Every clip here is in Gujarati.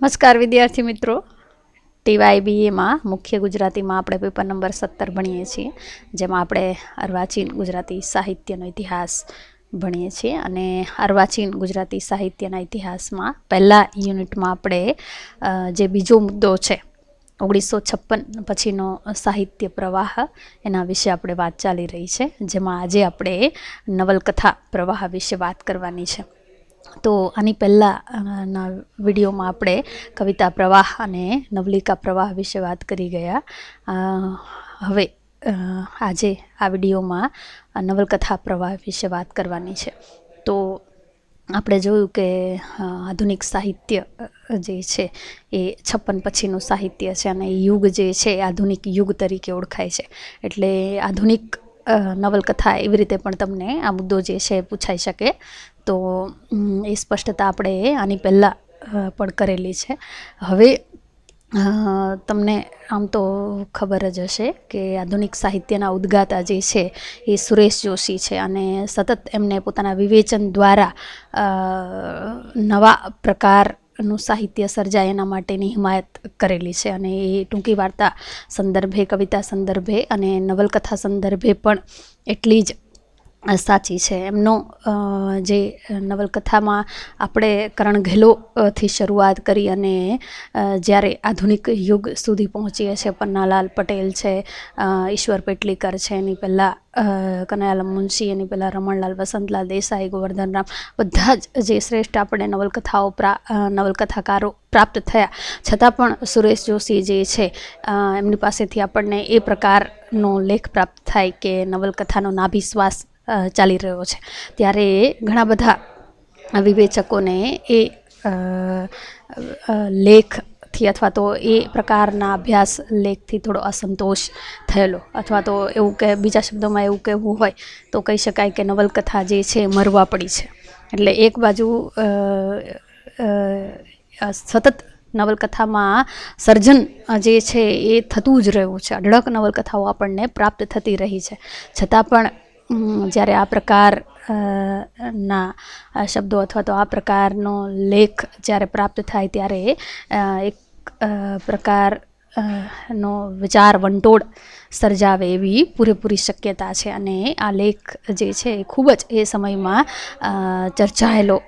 નમસ્કાર વિદ્યાર્થી મિત્રો. ટીવાયબીએમાં મુખ્ય ગુજરાતીમાં આપણે પેપર નંબર સત્તર ભણીએ છીએ, જેમાં આપણે અર્વાચીન ગુજરાતી સાહિત્યનો ઇતિહાસ ભણીએ છીએ અને અર્વાચીન ગુજરાતી સાહિત્યના ઇતિહાસમાં પહેલાં યુનિટમાં આપણે જે બીજો મુદ્દો છે, ઓગણીસો છપ્પન પછીનો સાહિત્ય પ્રવાહ, એના વિશે આપણે વાત ચાલી રહી છે, જેમાં આજે આપણે નવલકથા પ્રવાહ વિશે વાત કરવાની છે. તો આની પહેલાંના વિડીયોમાં આપણે કવિતા પ્રવાહ અને નવલિકા પ્રવાહ વિશે વાત કરી ગયા. હવે આજે આ વિડીયોમાં નવલકથા પ્રવાહ વિશે વાત કરવાની છે. તો આપણે જોયું કે આધુનિક સાહિત્ય જે છે એ છપ્પન પછીનું સાહિત્ય છે અને યુગ જે છે આધુનિક યુગ તરીકે ઓળખાય છે. એટલે આધુનિક નવલકથા એવી રીતે પણ તમને આ મુદ્દો જે છે પૂછાઈ શકે. તો એ સ્પષ્ટતા આપણે આની પહેલાં પણ કરેલી છે. હવે તમને આમ તો ખબર જ હશે કે આધુનિક સાહિત્યના ઉદ્ગાતા જે છે એ સુરેશ જોશી છે અને સતત એમને પોતાના વિવેચન દ્વારા નવા નવા પ્રકારનું સાહિત્ય સર્જાય એના માટેની હિમાયત કરેલી છે. અને એ ટૂંકી વાર્તા સંદર્ભે, કવિતા સંદર્ભે અને નવલકથા સંદર્ભે પણ એટલી જ સાચી છે. એમનો જે નવલકથામાં આપણે કરણ ઘેલોથી શરૂઆત કરી અને જ્યારે આધુનિક યુગ સુધી પહોંચીએ છીએ પન્નાલાલ પટેલ છે ઈશ્વર પેટલીકર છે, એની પહેલાં કનૈયાલાલ મુનશી, એની પહેલાં રમણલાલ, વસંતલાલ દેસાઈ, ગોવર્ધન રામ, બધા જ જે શ્રેષ્ઠ આપણે નવલકથાઓ પ્રા નવલકથાકારો પ્રાપ્ત થયા. છતાં પણ સુરેશ જોશી જે છે એમની પાસેથી આપણને એ પ્રકારનો લેખ પ્રાપ્ત થાય કે નવલકથાનો નાભિશ્વાસ ચાલી રહ્યો છે. ત્યારે ઘણા બધા વિવેચકોને એ લેખથી અથવા તો એ પ્રકારના અભ્યાસ લેખથી થોડો અસંતોષ થયેલો. અથવા તો એવું કે બીજા શબ્દોમાં એવું કહેવું હોય તો કહી શકાય કે નવલકથા જે છે મરવા પડી છે. એટલે એક બાજુ સતત નવલકથામાં સર્જન જે છે એ થતું જ રહ્યું છે. અઢળક નવલકથાઓ આપણને પ્રાપ્ત થતી રહી છે. છતાં પણ જ્યારે આ પ્રકાર ના શબ્દો અથવા તો આ પ્રકારનો લેખ જ્યારે પ્રાપ્ત થાય ત્યારે એક પ્રકાર નો વિચાર વંટોળ સર્જાવે એવી પૂરેપૂરી શક્યતા છે. અને આ લેખ જે છે એ ખૂબ જ એ સમયમાં ચર્ચાયેલો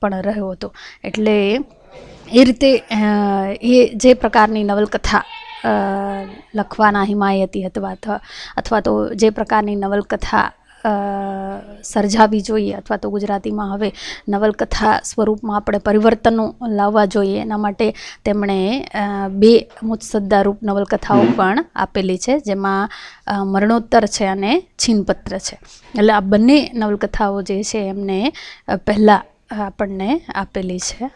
પણ રહ્યો હતો. એટલે એ રીતે એ જે પ્રકારની નવલકથા લખવાના હિમાયતી અથવા અથવા તો જે પ્રકારની નવલકથા સર્જાવી જોઈએ અથવા તો ગુજરાતીમાં હવે નવલકથા સ્વરૂપમાં આપણે પરિવર્તનો લાવવા જોઈએ. એના માટે તેમણે બે મુત્સદ્દારૂપ નવલકથાઓ પણ આપેલી છે જેમાં મરણોત્તર છે અને છીનપત્ર છે. એટલે આ બંને નવલકથાઓ જે છે એમને પહેલાં આપણને આપેલી છે.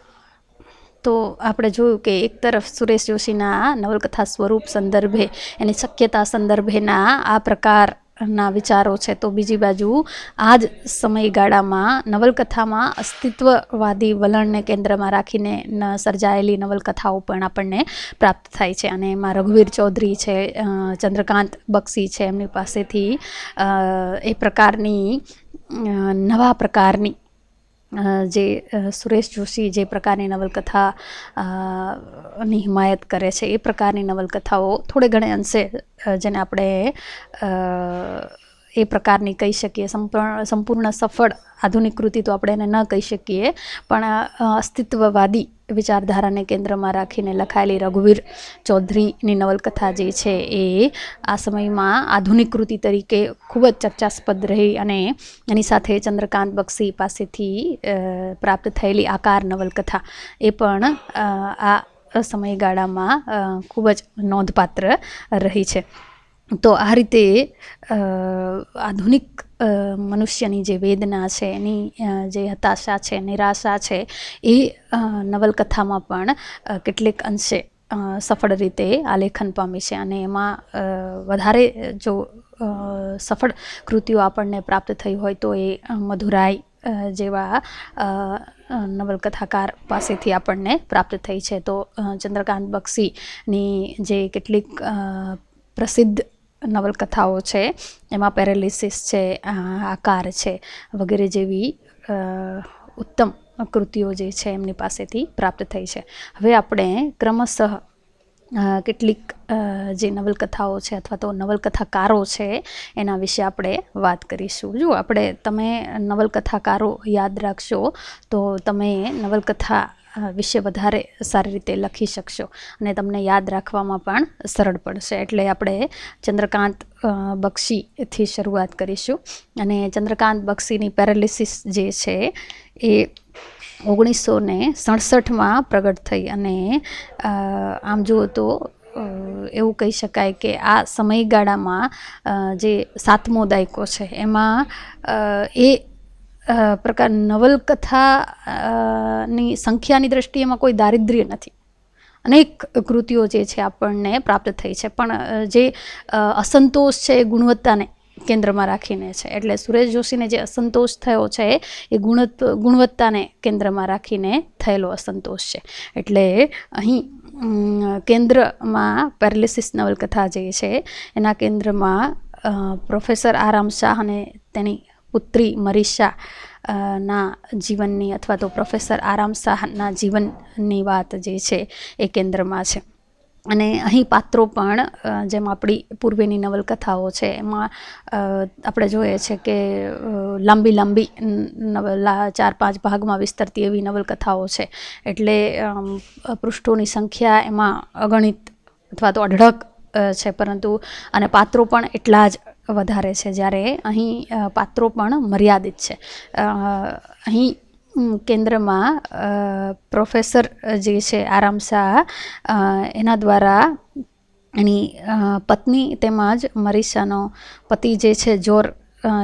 તો આપણે જોયું કે એક તરફ સુરેશ જોશીના નવલકથા સ્વરૂપ સંદર્ભે એની શક્યતા સંદર્ભેના આ પ્રકારના વિચારો છે, તો બીજી બાજુ આ જ સમયગાળામાં નવલકથામાં અસ્તિત્વવાદી વલણને કેન્દ્રમાં રાખીને ન સર્જાયેલી નવલકથાઓ પણ આપણને પ્રાપ્ત થાય છે. અને એમાં રઘુવીર ચૌધરી છે ચંદ્રકાંત બક્ષી છે, એમની પાસેથી એ પ્રકારની નવા પ્રકારની જે સુરેશ જોશી જે પ્રકારની નવલકથા ની હિમાયત કરે છે, એ પ્રકારની નવલકથાઓ થોડે ઘણે અંશે જેને આપણે એ પ્રકારની કહી શકીએ, સંપૂર્ણ સફળ આધુનિક કૃતિ તો આપણે એને ન કહી શકીએ, પણ અસ્તિત્વવાદી વિચારધારાને કેન્દ્રમાં રાખીને લખાયેલી રઘુવીર ચૌધરીની નવલકથા જે છે એ આ સમયમાં આધુનિક કૃતિ તરીકે ખૂબ જ ચર્ચાસ્પદ રહી અને એની સાથે ચંદ્રકાંત બક્ષી પાસેથી પ્રાપ્ત થયેલી આકાર નવલકથા એ પણ આ સમયગાળામાં ખૂબ જ નોંધપાત્ર રહી છે. તો આ રીતે આધુનિક મનુષ્યની જે વેદના છે, એની જે હતાશા છે, નિરાશા છે, એ નવલકથામાં પણ કેટલેક અંશે સફળ રીતે આલેખન પામી છે. અને એમાં વધારે જો સફળ કૃતિઓ આપણને પ્રાપ્ત થઈ હોય તો એ મધુરાઈ જેવા નવલકથાકાર પાસેથી આપણને પ્રાપ્ત થઈ છે. તો ચંદ્રકાંત બક્ષીની જે કેટલીક પ્રસિદ્ધ નવલકથાઓ છે, એમાં પેરેલિસિસ છે આકાર છે, વગેરે જેવી ઉત્તમ કૃતિઓ જે છે એમની પાસેથી પ્રાપ્ત થઈ છે. હવે આપણે ક્રમશઃ કેટલીક જે નવલકથાઓ છે અથવા તો નવલકથાકારો છે એના વિશે આપણે વાત કરીશું. જો આપણે તમે નવલકથાકારો યાદ રાખશો, તો તમે નવલકથા વિશે વધારે સારી રીતે લખી શકશો અને તમને યાદ રાખવામાં પણ સરળ પડશે. એટલે આપણે ચંદ્રકાંત બક્ષીથી શરૂઆત કરીશું. અને ચંદ્રકાંત બક્ષીની પેરાલિસિસ જે છે એ ઓગણીસો ને સડસઠમાં પ્રગટ થઈ અને આમ જુઓ તો એવું કહી શકાય કે આ સમયગાળામાં જે સાતમો દાયકો છે, એમાં એ પ્રકાર નવલકથા ની સંખ્યાની દ્રષ્ટિએ એમાં કોઈ દારિદ્ર્ય નથી. અનેક કૃતિઓ જે છે આપણને પ્રાપ્ત થઈ છે. પણ જે અસંતોષ છે એ ગુણવત્તાને કેન્દ્રમાં રાખીને છે. એટલે સુરેશ જોશીને જે અસંતોષ થયો છે, એ ગુણત ગુણવત્તાને કેન્દ્રમાં રાખીને થયેલો અસંતોષ છે. એટલે અહીં કેન્દ્રમાં પેરાલિસિસ નવલકથા જે છે, એના કેન્દ્રમાં પ્રોફેસર આરામ શાહ અને તેની પુત્રી મરીષા ના જીવનની અથવા તો પ્રોફેસર આરામ શાહના જીવનની વાત જે છે એ કેન્દ્રમાં છે. અને અહીં પાત્રો પણ જેમ આપણી પૂર્વેની નવલકથાઓ છે, એમાં આપણે જોઈએ છે કે લાંબી લાંબી નવલા, ચાર પાંચ ભાગમાં વિસ્તરતી એવી નવલકથાઓ છે. એટલે પૃષ્ઠોની સંખ્યા એમાં અગણિત અથવા તો અઢળક છે પરંતુ, અને પાત્રો પણ એટલા જ વધારે છે. જ્યારે અહીં પાત્રો પણ મર્યાદિત છે. અહીં કેન્દ્રમાં પ્રોફેસર જે છે, આરામ શાહ એના દ્વારા એની પત્ની તેમજ મરીસાનો પતિ જે છે, જોર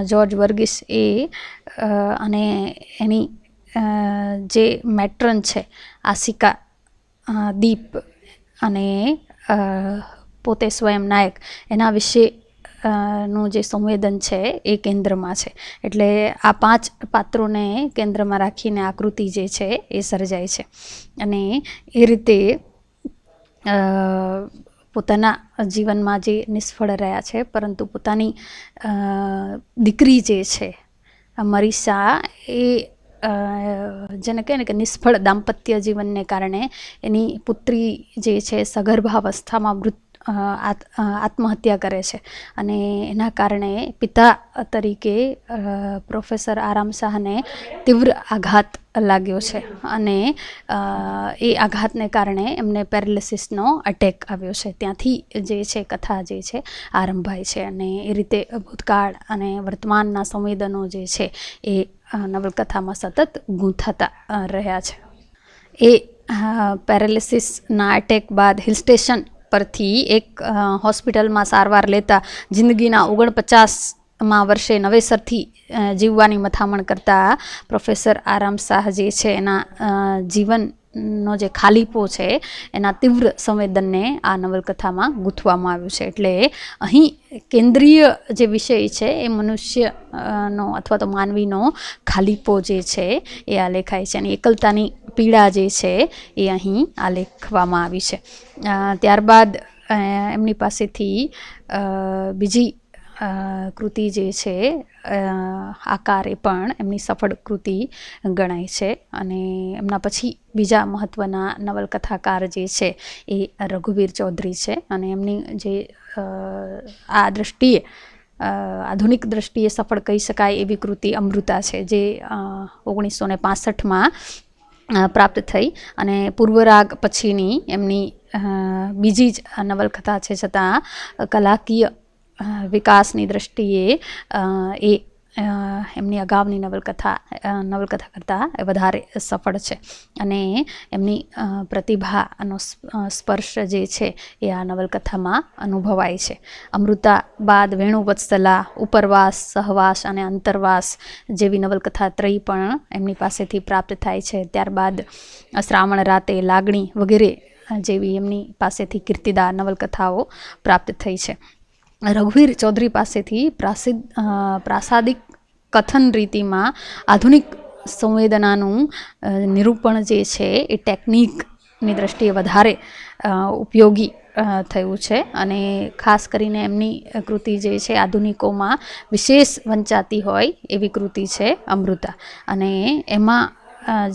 જ્યોર્જ વર્ગીસ એ અને એની જે મેટ્રન છે, આશિકા દીપ અને પોતે સ્વયં નાયક, એના વિશે નું જે સંવેદન છે એ કેન્દ્રમાં છે. એટલે આ પાંચ પાત્રોને કેન્દ્રમાં રાખીને આકૃતિ જે છે એ સર્જાય છે. અને એ રીતે પોતાના જીવનમાં જે નિષ્ફળ રહ્યા છે પરંતુ પોતાની દીકરી જે છે મરીસા એ જેને કહે ને કે નિષ્ફળ દાંપત્ય જીવનને કારણે એની પુત્રી જે છે સગર્ભાવસ્થામાં મૃત અ, આત- અ, આત્મહત્યા કરે છે. અને એના કારણે પિતા તરીકે પ્રોફેસર આરામ શાહને તીવ્ર આઘાત લાગ્યો છે. અને એ આઘાતને કારણે એમને પેરાલિસિસનો અટેક આવ્યો છે. ત્યાંથી જે છે, કથા જે છે, આરંભાય છે. અને એ રીતે ભૂતકાળ અને વર્તમાનના સંવેદનો જે છે, એ નવલકથામાં સતત ગૂંથાતા રહ્યા છે. એ પેરાલિસિસના અટેક બાદ હિલ સ્ટેશન પરથી એક હોસ્પિટલમાં સારવાર લેતા જિંદગીના ઓગણપચાસમાં વર્ષે નવેસરથી જીવવાની મથામણ કરતા પ્રોફેસર આરામ શાહ જે છે એના જીવનનો જે ખાલીપો છે એના તીવ્ર સંવેદનને આ નવલકથામાં ગૂંથવામાં આવ્યું છે. એટલે અહીં કેન્દ્રીય જે વિષય છે એ મનુષ્યનો અથવા તો માનવીનો ખાલીપો જે છે એ આલેખાય છે. અને એકલતાની પીડા જે છે એ અહીં આલેખવામાં આવી છે. ત્યારબાદ એમની પાસેથી બીજી કૃતિ જે છે આકારે પણ એમની સફળ કૃતિ ગણાય છે અને એમના પછી બીજા મહત્ત્વના નવલકથાકાર જે છે એ રઘુવીર ચૌધરી છે અને એમની જે આ દૃષ્ટિએ આધુનિક દ્રષ્ટિએ સફળ કહી શકાય એવી કૃતિ અમૃતા છે જે ઓગણીસો ને પાસઠમાં પ્રાપ્ત થઈ અને પૂર્વરાગ પછીની એમની બીજી જ નવલકથા છે છતાં કલાકીય વિકાસની દ્રષ્ટિએ એ એમની અગાઉની નવલકથા નવલકથા કરતાં વધારે સફળ છે. અને એમની પ્રતિભાનો સ્પર્શ જે છે એ આ નવલકથામાં અનુભવાય છે. અમૃતા બાદ વેણુવત્સલા, ઉપરવાસ, સહવાસ અને અંતરવાસ જેવી નવલકથા ત્રય પણ એમની પાસેથી પ્રાપ્ત થાય છે. ત્યારબાદ શ્રાવણ રાતે લાગણી વગેરે જેવી એમની પાસેથી કીર્તિદા નવલકથાઓ પ્રાપ્ત થઈ છે. રઘુવીર ચૌધરી પાસેથી પ્રાસિદ્ધ પ્રાસાદિક કથન રીતિમાં આધુનિક સંવેદનાનું નિરૂપણ જે છે એ ટેકનિકની દ્રષ્ટિએ વધારે ઉપયોગી થયું છે. અને ખાસ કરીને એમની કૃતિ જે છે આધુનિકોમાં વિશેષ વંચાતી હોય એવી કૃતિ છે અમૃતા. અને એમાં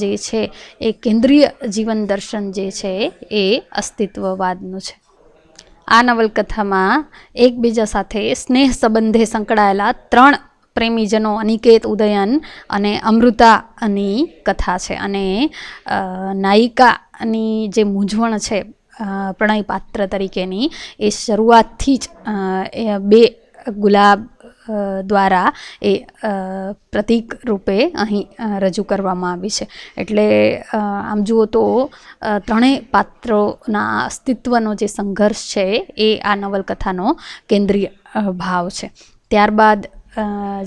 જે છે એ કેન્દ્રીય જીવન દર્શન જે છે એ અસ્તિત્વવાદનું છે. આ નવલકથામાં એકબીજા સાથે સ્નેહ સંબંધે સંકળાયેલા ત્રણ પ્રેમીજનો અનિકેત ઉદયન અને અમૃતાની કથા છે. અને નાયિકાની જે મૂંઝવણ છે પ્રણય પાત્ર તરીકેની, એ શરૂઆતથી જ એ બે ગુલાબ દ્વારા એ પ્રતિક રૂપે અહીં રજૂ કરવામાં આવી છે. એટલે આમ જુઓ તો ત્રણેય પાત્રોના અસ્તિત્વનો જે સંઘર્ષ છે એ આ નવલકથાનો કેન્દ્રીય ભાવ છે. ત્યારબાદ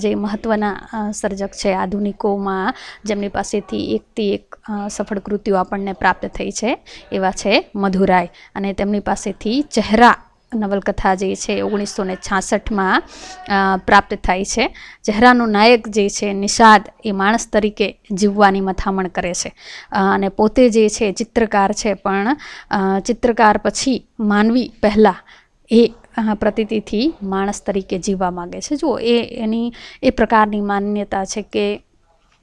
જે મહત્ત્વના સર્જક છે આધુનિકોમાં, જેમની પાસેથી એકથી એક સફળ કૃતિઓ આપણને પ્રાપ્ત થઈ છે, એવા છે મધુરાય. અને તેમની પાસેથી ચહેરા નવલકથા જે છે ઓગણીસો ને છાસઠમાં પ્રાપ્ત થાય છે. ચહેરાનો નાયક જે છે, નિષાદ એ માણસ તરીકે જીવવાની મથામણ કરે છે. અને પોતે જે છે, ચિત્રકાર છે, પણ ચિત્રકાર પછી માનવી પહેલાં એ પ્રતિતિથી માણસ તરીકે જીવવા માગે છે. જુઓ, એ, એની, એ પ્રકારની માન્યતા છે કે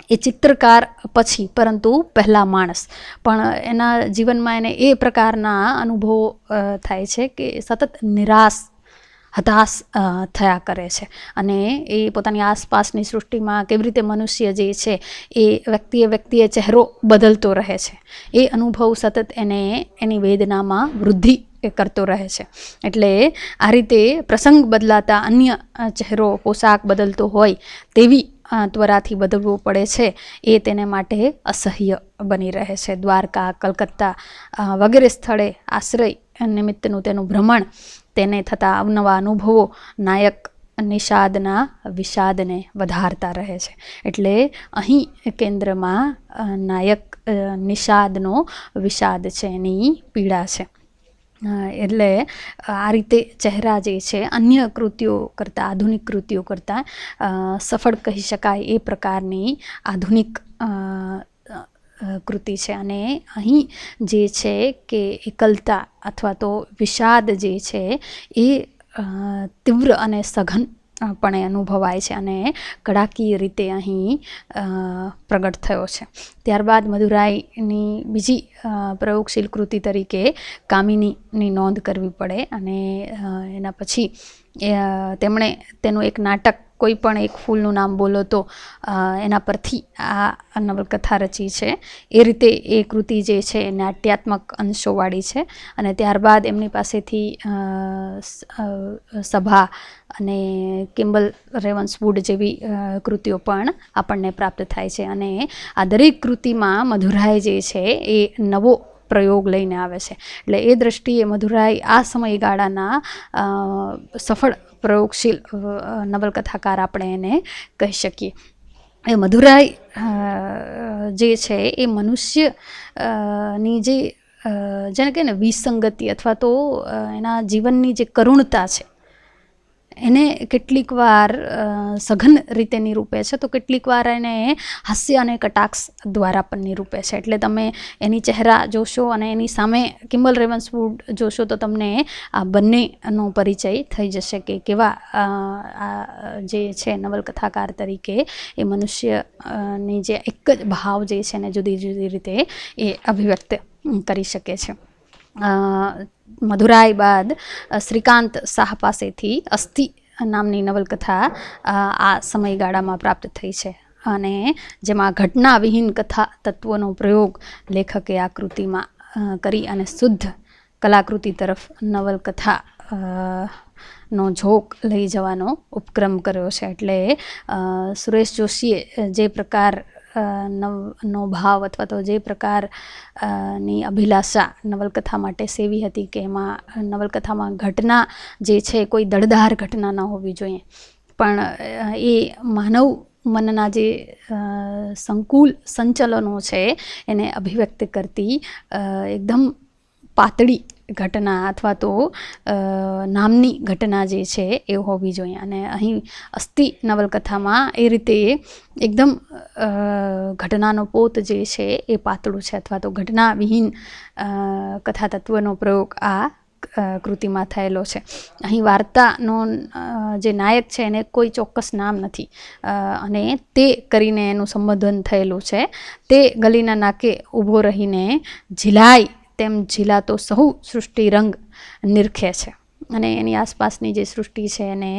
એ ચિત્રકાર પછી, પરંતુ પહેલાં માણસ. પણ એના જીવનમાં એને એ પ્રકારના અનુભવો થાય છે કે સતત નિરાશ, હતાશ થયા કરે છે. અને એ પોતાની આસપાસની સૃષ્ટિમાં કેવી રીતે મનુષ્ય જે છે, એ વ્યક્તિએ વ્યક્તિએ ચહેરો બદલતો રહે છે. એ અનુભવ સતત એને એની વેદનામાં વૃદ્ધિ એ કરતો રહે છે. એટલે આ રીતે પ્રસંગ બદલાતા અન્ય ચહેરો, પોશાક બદલતો હોય તેવી ત્વરાથી બદલવું પડે છે, એ તેને માટે અસહ્ય બની રહે છે. દ્વારકા, કલકત્તા વગેરે સ્થળે આશ્રય નિમિત્તનું તેનું ભ્રમણ તેને થતા અવનવા અનુભવો, નાયક નિષાદના વિષાદને વધારતા રહે છે. એટલે અહીં કેન્દ્રમાં નાયક નિષાદનો વિષાદ છે એની પીડા છે. એટલે આ રીતે ચહેરા જે છે, અન્ય કૃતિઓ કરતાં, આધુનિક કૃતિઓ કરતાં સફળ કહી શકાય એ પ્રકારની આધુનિક કૃતિ છે. અને અહીં જે છે કે એકલતા અથવા તો વિષાદ જે છે એ તીવ્ર અને સઘન અ, એ અનુભવાય છે અને કડાકીય રીતે અહીં પ્રગટ થયો છે. ત્યારબાદ મધુરાઈની બીજી પ્રયોગશીલ કૃતિ તરીકે કામિનીની નોંધ કરવી પડે અને એના પછી તેમણે તેનું એક નાટક કોઈ પણ એક ફૂલનું નામ બોલો તો એના પરથી આ નવલકથા રચી છે. એ રીતે એ કૃતિ જે છે એ નાટ્યાત્મક અંશોવાળી છે અને ત્યારબાદ એમની પાસેથી સભા અને કિમ્બલ રેવન્સવુડ જેવી કૃતિઓ પણ આપણને પ્રાપ્ત થાય છે અને આ દરેક કૃતિમાં મધુરાય જે છે એ નવો પ્રયોગ લઈને આવે છે. એટલે એ દ્રષ્ટિએ મધુરાય આ સમયગાળાના સફળ પ્રયોગશીલ નવલકથાકાર આપણે એને કહી શકીએ. એ મધુરાય જે છે એ મનુષ્યની જે જેને કહે ને વિસંગતિ અથવા તો એના જીવનની જે કરુણતા છે એને કેટલીક વાર સઘન રીતે નિરૂપે છે. તો કેટલીક વાર એને હાસ્ય અને કટાક્ષ દ્વારા પણ નિરૂપે છે. એટલે તમે એની ચહેરા જોશો અને એની સામે કિમ્બલ રેવન્સવુડ જોશો તો તમને આ બંનેનો પરિચય થઈ જશે કે કેવા જે છે નવલકથાકાર તરીકે એ મનુષ્યની જે એક જ ભાવ જે છે ને જુદી જુદી રીતે એ અભિવ્યક્ત કરી શકે છે. અ, મધુરાય બાદ શ્રીકાંત શાહ પાસેથી અસ્થિ નામની નવલકથા આ સમયગાળામાં પ્રાપ્ત થઈ છે. અને જેમાં ઘટના વિહીન કથા તત્વોનો પ્રયોગ લેખકે આ કૃતિમાં કરી અને શુદ્ધ કલાકૃતિ તરફ નવલકથા નો ઝોક લઈ જવાનો ઉપક્રમ કર્યો છે. એટલે સુરેશ જોશીએ જે પ્રકાર નો ભાવ અથવા તો જે પ્રકારની અભિલાષા નવલકથા માટે સેવી હતી કે એમાં નવલકથામાં ઘટના જે છે કોઈ દળદાર ઘટના ન હોવી જોઈએ. પણ એ માનવ મનના જે સંકુલ સંચલનો છે એને અભિવ્યક્ત કરતી એકદમ પાતળી ઘટના અથવા તો નામની ઘટના જે છે એ હોવી જોઈએ. અને અહીં અસ્થિ નવલકથામાં એ રીતે એકદમ ઘટનાનો પોત જે છે એ પાતળું છે અથવા તો ઘટના વિહીન કથા તત્વનો પ્રયોગ આ કૃતિમાં થયેલો છે. અહીં વાર્તાનો જે નાયક છે એને કોઈ ચોક્કસ નામ નથી. અને તે કરીને એનું સંબોધન થયેલું છે. તે ગલીના નાકે ઊભો રહીને ઝીલાય તેમ ઝીલાતો સહુ સૃષ્ટિ રંગ નિરખે છે. અને એની આસપાસની જે સૃષ્ટિ છે એને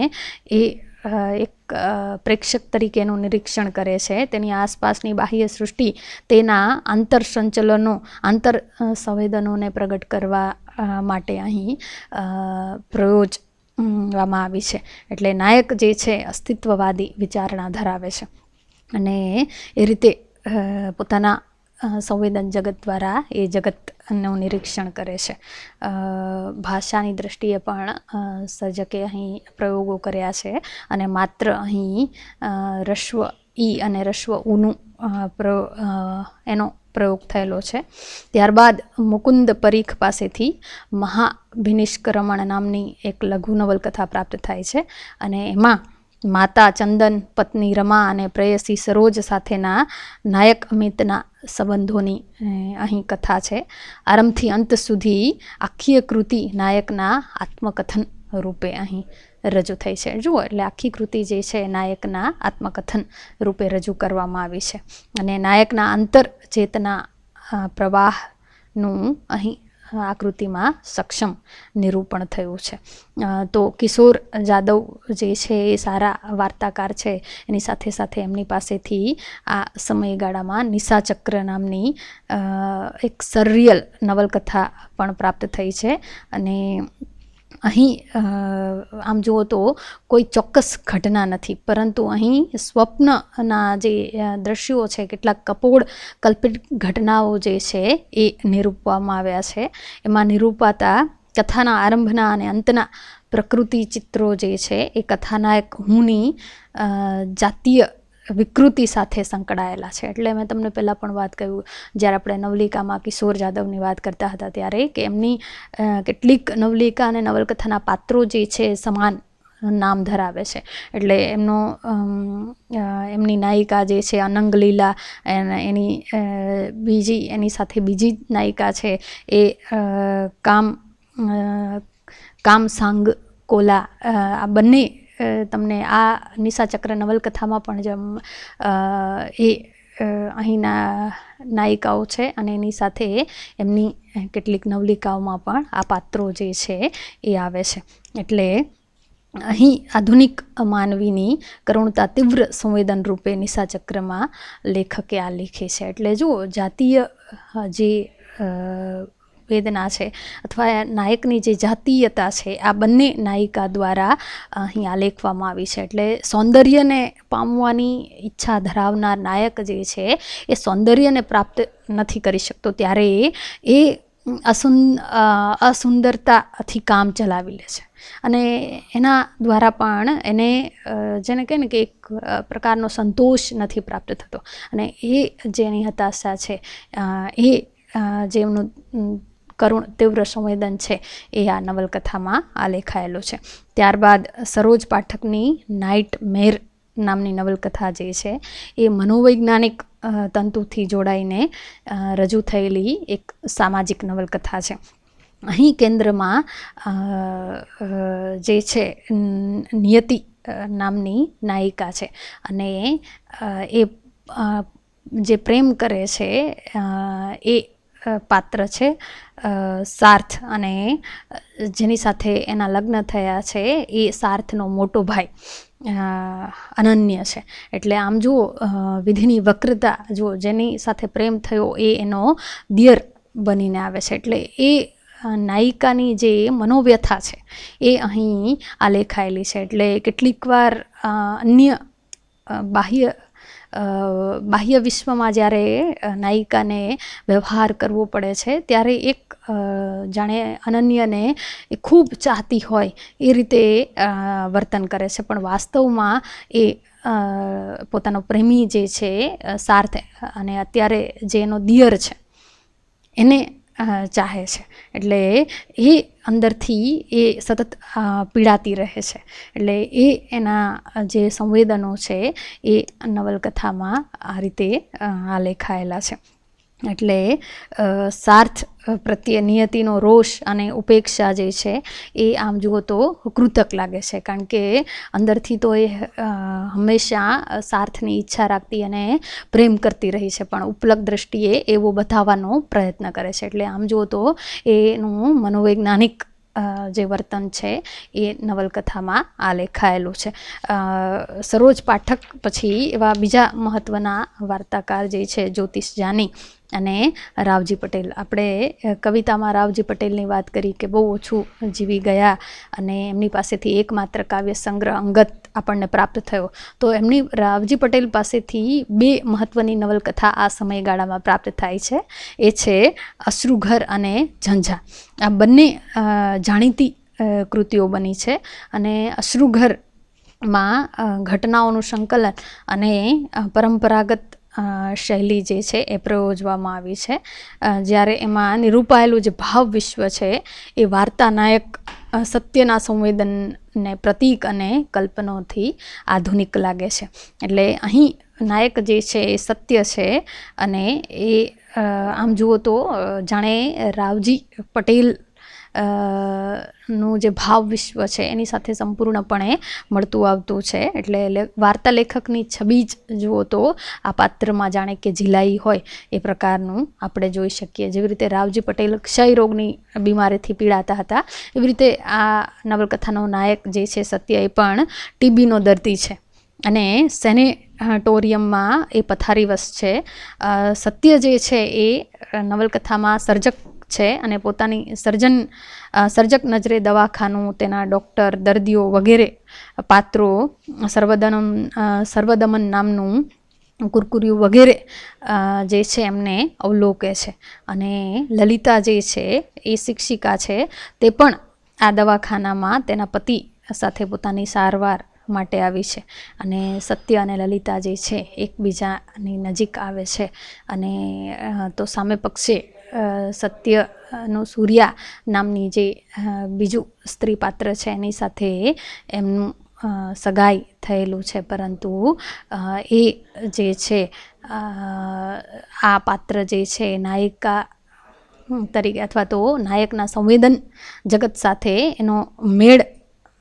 એ એક પ્રેક્ષક તરીકેનું નિરીક્ષણ કરે છે. તેની આસપાસની બાહ્ય સૃષ્ટિ તેના આંતર સંચલનો, આંતર સંવેદનોને પ્રગટ કરવા માટે અહીં પ્રયોજવામાં આવી છે. એટલે નાયક જે છે અસ્તિત્વવાદી વિચારણા ધરાવે છે. અને એ રીતે પોતાના સંવેદન જગત દ્વારા એ જગતનું નિરીક્ષણ કરે છે. ભાષાની દ્રષ્ટિએ પણ સર્જકે અહીં પ્રયોગો કર્યા છે અને માત્ર અહીં રશ્વ ઈ અને રસ્વ ઉનું એનો પ્રયોગ થયેલો છે. ત્યારબાદ મુકુંદ પરીખ પાસેથી મહાભિનિષ્કરમણ નામની એક લઘુ નવલકથા પ્રાપ્ત થાય છે અને એમાં માતા, ચંદન, પત્ની રમા અને પ્રેયસી સરોજ સાથેના નાયક અમિતના સંબંધોની અહીં કથા છે. આરંભથી અંત સુધી આખી કૃતિ નાયકના આત્મકથન રૂપે અહીં રજૂ થઈ છે. જુઓ, એટલે આખી કૃતિ જે છે નાયકના આત્મકથન રૂપે રજૂ કરવામાં આવી છે. અને નાયકના આંતર ચેતના પ્રવાહનું અહીં આ કૃતિમાં સક્ષમ નિરૂપણ થયું છે. તો કિશોર જાદવ જે છે એ સારા વાર્તાકાર છે. એની સાથે સાથે એમની પાસેથી આ સમયગાળામાં નિશાચક્ર નામની એક સરિયલ નવલકથા પણ પ્રાપ્ત થઈ છે. અને અહીં આમ જુઓ તો કોઈ ચોક્કસ ઘટના નથી, પરંતુ અહીં સ્વપ્નના જે દ્રશ્યો છે, કેટલાક કપોળ કલ્પિત ઘટનાઓ જે છે, એ નિરૂપવામાં આવ્યા છે. એમાં નિરૂપાતા કથાના આરંભના અને અંતના પ્રકૃતિ ચિત્રો જે છે, એ કથાના એક હુંની જાતીય વિકૃતિ સાથે સંકળાયેલા છે. એટલે મેં તમને પહેલાં પણ વાત કહ્યું, જ્યારે આપણે નવલિકામાં કિશોર જાદવની વાત કરતા હતા ત્યારે કે એમની કેટલીક નવલિકા અને નવલકથાના પાત્રો જે છે સમાન નામ ધરાવે છે. એટલે એમનો એમની નાયિકા જે છે અનંગલીલા એની બીજી, એની સાથે બીજી નાયિકા છે એ કામ કામસાંગ કામ સાંગ કોલા આ બંને તમને આ નિશાચક્ર નવલકથામાં પણ જેમ એ અહીંના નાયિકાઓ છે અને એની સાથે એમની કેટલીક નવલિકાઓમાં પણ આ પાત્રો જે છે એ આવે છે. એટલે અહીં આધુનિક માનવીની કરુણતા તીવ્ર સંવેદન રૂપે નિશાચક્રમાં લેખકે આ લેખે છે. એટલે જુઓ, જાતીય જે વેદના છે અથવા નાયકની જે જાતીયતા છે, આ બંને નાયિકા દ્વારા અહીંયા આલેખવામાં આવી છે. એટલે સૌંદર્યને પામવાની ઈચ્છા ધરાવનાર નાયક જે છે, એ સૌંદર્યને પ્રાપ્ત નથી કરી શકતો. ત્યારે એ અસુન અસુંદરતાથી કામ ચલાવી લે છે. અને એના દ્વારા પણ એને જેને કહે ને કે એક પ્રકારનો સંતોષ નથી પ્રાપ્ત થતો. અને એ જેની હતાશા છે એ જે એમનું કરુણ તીવ્ર સંવેદન છે એ આ નવલકથામાં આલેખાયેલું છે. ત્યારબાદ સરોજ પાઠકની નાઇટ મેર નામની નવલકથા જે છે એ મનોવૈજ્ઞાનિક તંતુથી જોડાઈને રજૂ થયેલી એક સામાજિક નવલકથા છે. અહીં કેન્દ્રમાં જે છે નિયતિ નામની નાયિકા છે અને એ જે પ્રેમ કરે છે એ પાત્ર છે. સાર્થ અને જેની સાથે એના લગ્ન થયા છે એ સાર્થનો મોટો ભાઈ અનન્ય છે. એટલે આમ જુઓ વિધિની વક્રતા, જુઓ, જેની સાથે પ્રેમ થયો એ એનો દિયર બનીને આવે છે. એટલે એ નાયિકાની જે મનોવ્યથા છે એ અહીં આલેખાયેલી છે. એટલે કેટલીક વાર અન્ય બાહ્ય બાહ્ય વિશ્વમાં જ્યારે નાયિકાને વ્યવહાર કરવો પડે છે, ત્યારે એક જાણે અનન્યને ખૂબ ચાહતી હોય એ રીતે વર્તન કરે છે. પણ વાસ્તવમાં એ પોતાનો પ્રેમી જે છે સાર્થ અને અત્યારે જે એનો દિયર છે, એને ચાહે છે. એટલે એ અંદરથી એ સતત પીડાતી રહે છે. એટલે એ એના જે સંવેદનો છે એ નવલકથામાં આ રીતે આલેખાયેલા છે. એટલે સાર્થ પ્રત્યે નિયતિનો રોષ અને ઉપેક્ષા જે છે, એ આમ જુઓ તો કૃતક લાગે છે. કારણ કે અંદરથી તો એ હંમેશા સાર્થની ઈચ્છા રાખતી અને પ્રેમ કરતી રહી છે. પણ ઉપલબ્ધ દ્રષ્ટિએ એવો બતાવવાનો પ્રયત્ન કરે છે. એટલે આમ જુઓ તો એનું મનોવૈજ્ઞાનિક જે વર્તન છે એ નવલકથામાં આ લેખાયેલું છે. સરોજ પાઠક પછી એવા બીજા મહત્ત્વના વાર્તાકાર જે છે જ્યોતિષ જાની અને રાવજી પટેલ. આપણે કવિતામાં રાવજી પટેલની વાત કરી કે બહુ ઓછું જીવી ગયા અને એમની પાસેથી એકમાત્ર કાવ્ય સંગ્રહ અંગત આપણને પ્રાપ્ત થયો. તો એમની રાવજી પટેલ પાસેથી બે મહત્ત્વની નવલકથા આ સમયગાળામાં પ્રાપ્ત થાય છે. એ છે અશ્રુઘર અને ઝંઝા. આ બંને જાણીતી કૃતિઓ બની છે અને અશ્રુઘરમાં ઘટનાઓનું સંકલન અને પરંપરાગત શૈલી જે છે એ પ્રયોજવામાં આવી છે. જ્યારે એમાં નિરૂપાયેલું જે ભાવ વિશ્વ છે એ વાર્તા નાયક સત્યના સંવેદનને પ્રતીક અને કલ્પનોથી આધુનિક લાગે છે. એટલે અહીં નાયક જે છે એ સત્ય છે અને એ આમ જુઓ તો જાણે રાવજી પટેલ નું જે ભાવ વિશ્વ છે, એની સાથે સંપૂર્ણપણે મળતું આવતું છે. એટલે વાર્તા લેખકની છબી જ જુઓ તો આ પાત્રમાં જાણે કે ઝીલાઈ હોય એ પ્રકારનું આપણે જોઈ શકીએ. જેવી રીતે રાવજી પટેલ ક્ષય રોગની બીમારીથી પીડાતા હતા, એવી રીતે આ નવલકથાનો નાયક જે છે, સત્ય એ પણ ટીબીનો દર્દી છે. અને સેનેટોરિયમમાં એ પથારીવશ છે. સત્ય જે છે, એ નવલકથામાં સર્જક છે અને પોતાની સર્જન સર્જક નજરે દવાખાનું, તેના ડૉક્ટર, દર્દીઓ વગેરે પાત્રો, સર્વદનમ સર્વદમન નામનું કુરકુરિયું વગેરે જે છે એમને અવલોકે છે. અને લલિતા જે છે, એ શિક્ષિકા છે, તે પણ આ દવાખાનામાં તેના પતિ સાથે પોતાની સારવાર માટે આવી છે. અને સત્ય અને લલિતા જે છે, એકબીજાની નજીક આવે છે. અને તો સામે પક્ષે સત્યનું સૂર્યા નામની જે બીજું સ્ત્રી પાત્ર છે એની સાથે એમનું સગાઈ થયેલું છે. પરંતુ એ જે છે આ પાત્ર જે છે નાયિકા તરીકે અથવા તો નાયકના સંવેદન જગત સાથે એનો મેળ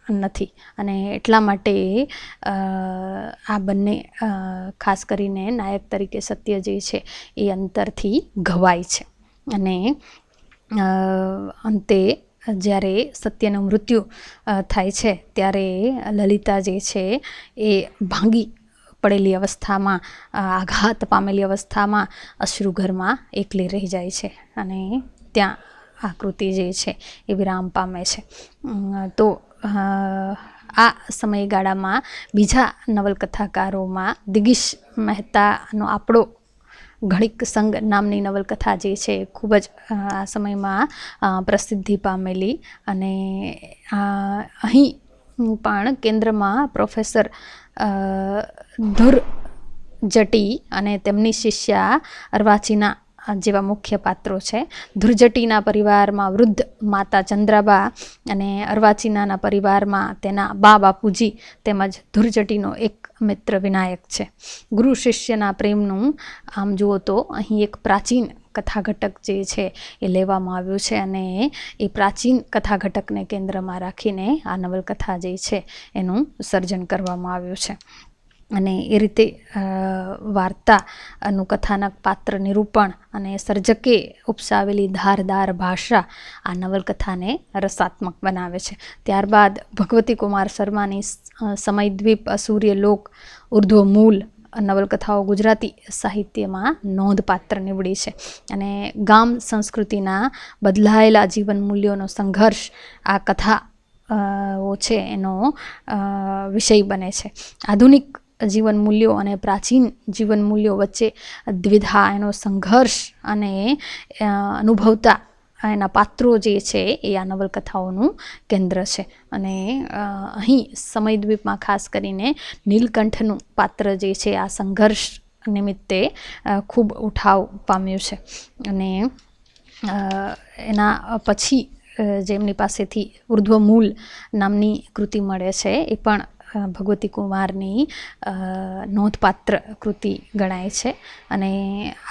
નથી. અને એટલા માટે આ બંને ખાસ કરીને નાયક તરીકે સત્ય જે છે એ અંતરથી ઘવાય છે. અને અંતે જ્યારે સત્યનું મૃત્યુ થાય છે, ત્યારે લલિતા જે છે એ ભાંગી પડેલી અવસ્થામાં આઘાત પામેલી અવસ્થામાં અશ્રુઘરમાં એકલી રહી જાય છે અને ત્યાં આકૃતિ જે છે એ વિરામ પામે છે. તો આ સમયગાળામાં બીજા નવલકથાકારોમાં દિગીશ મહેતાનો આપણો ઘડીક સંગ નામની નવલકથા જે છે ખૂબ જ આ સમયમાં પ્રસિદ્ધિ પામેલી. અને અહીં પણ કેન્દ્રમાં પ્રોફેસર ધુર જટી અને તેમની શિષ્યા અર્વાચીના જેવા મુખ્ય પાત્રો છે. ધ્રુજટીના પરિવારમાં વૃદ્ધ માતા ચંદ્રાબા અને અર્વાચીનાના પરિવારમાં તેના બા બાપુજી તેમજ ધ્રુજટીનો એક મિત્ર વિનાયક છે. ગુરુ શિષ્યના પ્રેમનું આમ જુઓ તો અહીં એક પ્રાચીન કથાઘટક જે છે એ લેવામાં આવ્યું છે અને એ પ્રાચીન કથાઘટકને કેન્દ્રમાં રાખીને આ નવલકથા જે છે એનું સર્જન કરવામાં આવ્યું છે. અને એ રીતે વાર્તાનું કથાનક પાત્ર નિરૂપણ અને સર્જકે ઉપસાવેલી ધારદાર ભાષા આ નવલકથાને રસાત્મક બનાવે છે. ત્યારબાદ ભગવતી કુમાર શર્માની સમયદ્વીપ, અસૂર્ય લોક, ઉર્ધ્વ મૂલ નવલકથાઓ ગુજરાતી સાહિત્યમાં નોંધપાત્ર નીવડી છે. અને ગામ સંસ્કૃતિના બદલાયેલા જીવન મૂલ્યોનો સંઘર્ષ આ કથા છે એનો વિષય બને છે. આધુનિક જીવન મૂલ્યો અને પ્રાચીન જીવન મૂલ્યો વચ્ચે દ્વિધા, એનો સંઘર્ષ અને અનુભવતા એના પાત્રો જે છે એ આ નવલકથાઓનું કેન્દ્ર છે. અને અહીં સમયદ્વીપમાં ખાસ કરીને નીલકંઠનું પાત્ર જે છે આ સંઘર્ષ નિમિત્તે ખૂબ ઉઠાવ પામ્યું છે. અને એના પછી જેમની પાસેથી ઉર્ધ્વ મૂલ નામની કૃતિ મળે છે એ પણ ભગવતી કુમારની નોંધપાત્ર કૃતિ ગણાય છે. અને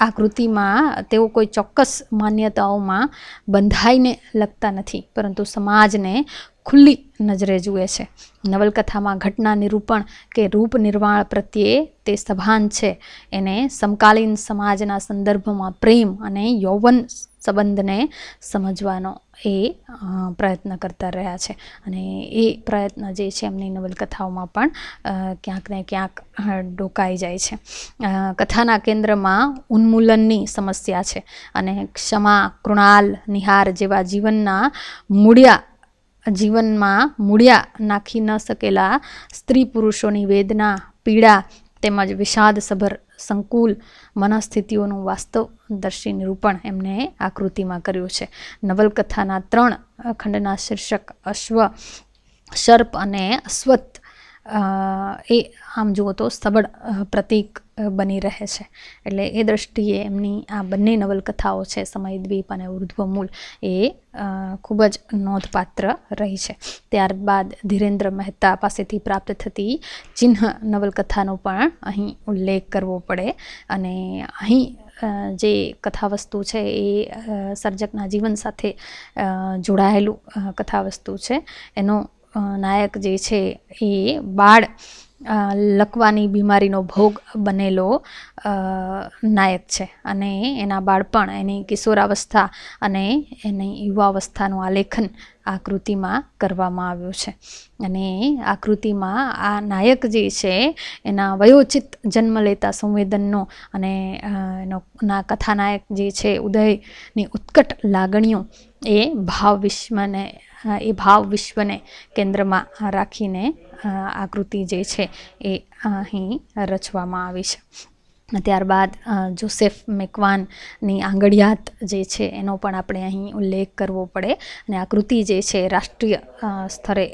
આ કૃતિમાં તેઓ કોઈ ચોક્કસ માન્યતાઓમાં બંધાઈને લગતા નથી, પરંતુ સમાજને ખુલ્લી નજરે જુએ છે. નવલકથામાં ઘટના નિરૂપણ કે રૂપ નિર્માણ પ્રત્યે તે સભાન છે. એને સમકાલીન સમાજના સંદર્ભમાં પ્રેમ અને યૌવન સંબંધને સમજવાનો એ પ્રયત્ન કરતા રહ્યા છે. અને એ પ્રયત્ન જે છે એમની નવલકથાઓમાં પણ ક્યાંક ને ક્યાંક ડોકાઈ જાય છે. કથાના કેન્દ્રમાં ઉન્મૂલનની સમસ્યા છે. અને ક્ષમા, કૃણાલ, નિહાર જેવા જીવનના મૂળિયા જીવનમાં મૂળ્યા નાખી ન સકેલા સ્ત્રી પુરુષોની વેદના પીડા તેમજ વિષાદસભર સંકુલ મનસ્થિતિઓનું વાસ્તવદર્શી નિરૂપણ એમને આ કૃતિમાં કર્યું છે. નવલકથાના ત્રણ ખંડના શીર્ષક અશ્વ સર્પ અને અશ્વત્થ અ, એ આમ જુઓ તો સબળ પ્રતીક બની રહે છે. એટલે એ દ્રષ્ટિએ એમની આ બંને નવલકથાઓ છે સમયદ્વીપ અને ઉર્ધ્વમૂલ, એ ખૂબ જ નોંધપાત્ર રહી છે. ત્યારબાદ ધીરેન્દ્ર મહેતા પાસેથી પ્રાપ્ત થતી ચિહ્ન નવલકથાનો પણ અહીં ઉલ્લેખ કરવો પડે. અને અહીં જે કથાવસ્તુ છે એ સર્જકના જીવન સાથે જોડાયેલું કથાવસ્તુ છે. એનો નાયક જે છે એ બાળ લકવાની બીમારીનો ભોગ બનેલો નાયક છે. અને એના બાળપણ, એની કિશોરાવસ્થા અને એની યુવાવસ્થાનું આલેખન આ કૃતિમાં કરવામાં આવ્યું છે. અને આ કૃતિમાં આ નાયક જે છે, એના વયોચિત જન્મ લેતા સંવેદનનો અને એનો, ના કથાનાયક જે છે, ઉદયની ઉત્કટ લાગણીઓ એ ભાવ વિશ્વને, એ ભાવ વિશ્વને કેન્દ્રમાં રાખીને અ, આ કૃતિ જે છે એ અહીં રચવામાં આવી છે. ત્યારબાદ જોસેફ મેકવાનની આંગળિયાત જે છે એનો પણ આપણે અહીં ઉલ્લેખ કરવો પડે અને આ કૃતિ જે છે રાષ્ટ્રીય સ્તરે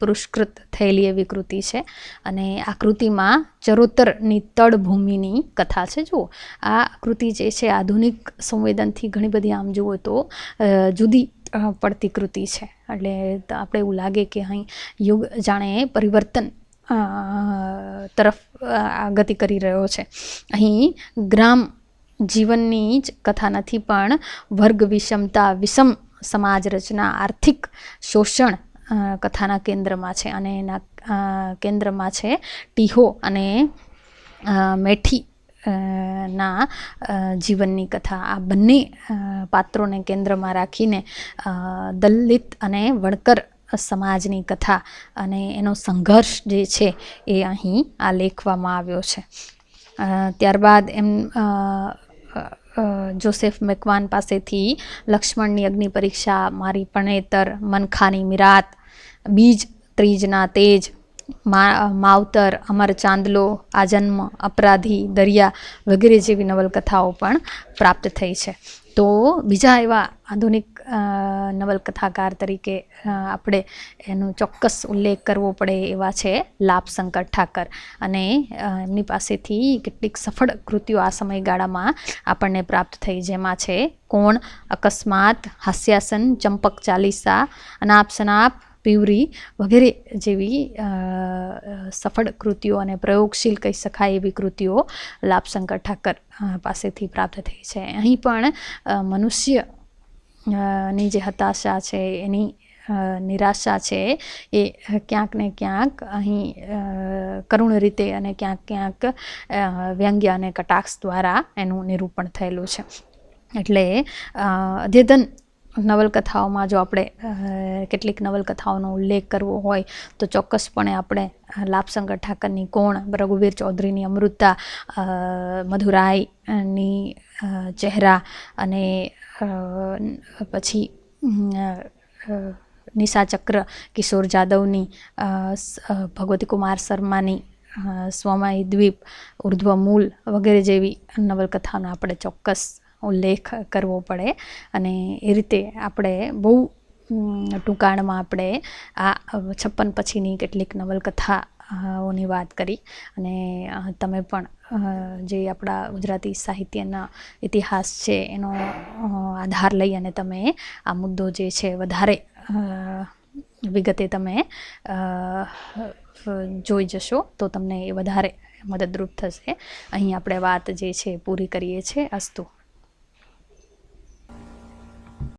પુરસ્કૃત થયેલી એવી કૃતિ છે. અને આ કૃતિમાં ચરોતરની તળભૂમિની કથા છે. જુઓ આ કૃતિ જે છે આધુનિક સંવેદનથી ઘણી બધી આમ જુઓ તો જુદી પડતી કૃતિ છે. એટલે આપણે એવું લાગે કે અહીં યુગ જાણે પરિવર્તન તરફ ગતિ કરી રહ્યો છે. અહીં ગ્રામ જીવનની જ કથા નથી, પણ વર્ગ વિષમતા વિષમ સમાજ રચના આર્થિક શોષણ કથાના કેન્દ્રમાં છે. અને એના કેન્દ્રમાં છે ટીહો અને મેઠી. ના જીવનની કથા. આ બંને પાત્રોને કેન્દ્રમાં રાખીને દલિત અને વણકર સમાજની કથા અને એનો સંઘર્ષ જે છે એ અહીં આ લેખવામાં આવ્યો છે. ત્યારબાદ એમ જોસેફ મેકવાન પાસેથી લક્ષ્મણની અગ્નિ પરીક્ષા, મારી પણેતર, મનખાની મિરાત, બીજ ત્રીજના તેજ માવતર, અમર ચાંદલો, આજન્મ, અપરાધી, દરિયા વગેરે જેવી નવલકથાઓ પણ પ્રાપ્ત થઈ છે. તો બીજા એવા આધુનિક નવલકથાકાર તરીકે આપણે એનો ચોક્કસ ઉલ્લેખ કરવો પડે એવા છે લાભશંકર ઠાકર. અને એમની પાસેથી કેટલીક સફળ કૃતિઓ આ સમયગાળામાં આપણને પ્રાપ્ત થઈ. જેમાં છે, કોણ, અકસ્માત, હાસ્યાસન, ચંપક ચાલીસા અનાપ શનાપ પીવરી વગેરે જેવી સફળ કૃતિઓ અને પ્રયોગશીલ કહી શકાય એવી કૃતિઓ લાભશંકર ઠાકર પાસેથી પ્રાપ્ત થઈ છે અહીં પણ મનુષ્યની જે હતાશા છે એની નિરાશા છે એ ક્યાંક ને ક્યાંક અહીં કરુણ રીતે અને ક્યાંક ક્યાંક વ્યંગ્ય અને કટાક્ષ દ્વારા એનું નિરૂપણ થયેલું છે એટલે અદ્યતન નવલકથાઓમાં જો આપણે કેટલીક નવલકથાઓનો ઉલ્લેખ કરવો હોય તો ચોક્કસપણે આપણે લાભશંકર ઠાકરની કોણ રઘુવીર ચૌધરીની અમૃતા મધુરાઈની ચહેરા અને પછી નિશા ચક્ર કિશોર જાદવની ભગવતી કુમાર શર્માની અ, દ્વીપ ઉર્ધ્વ મૂલ વગેરે જેવી નવલકથાનો આપણે ચોક્કસ ઉલ્લેખ કરવો પડે અને એ રીતે આપણે બહુ ટૂંકાણમાં આપણે આ છપ્પન પછીની કેટલીક નવલકથા ઓની વાત કરી અને તમે પણ જે આપણા ગુજરાતી સાહિત્યના ઇતિહાસ છે એનો આધાર લઈ અને તમે આ મુદ્દો જે છે વધારે વિગતે તમે જોઈ જશો તો તમને એ વધારે મદદરૂપ થશે. અહીં આપણે વાત જે છે પૂરી કરીએ છીએ. અસ્તુ.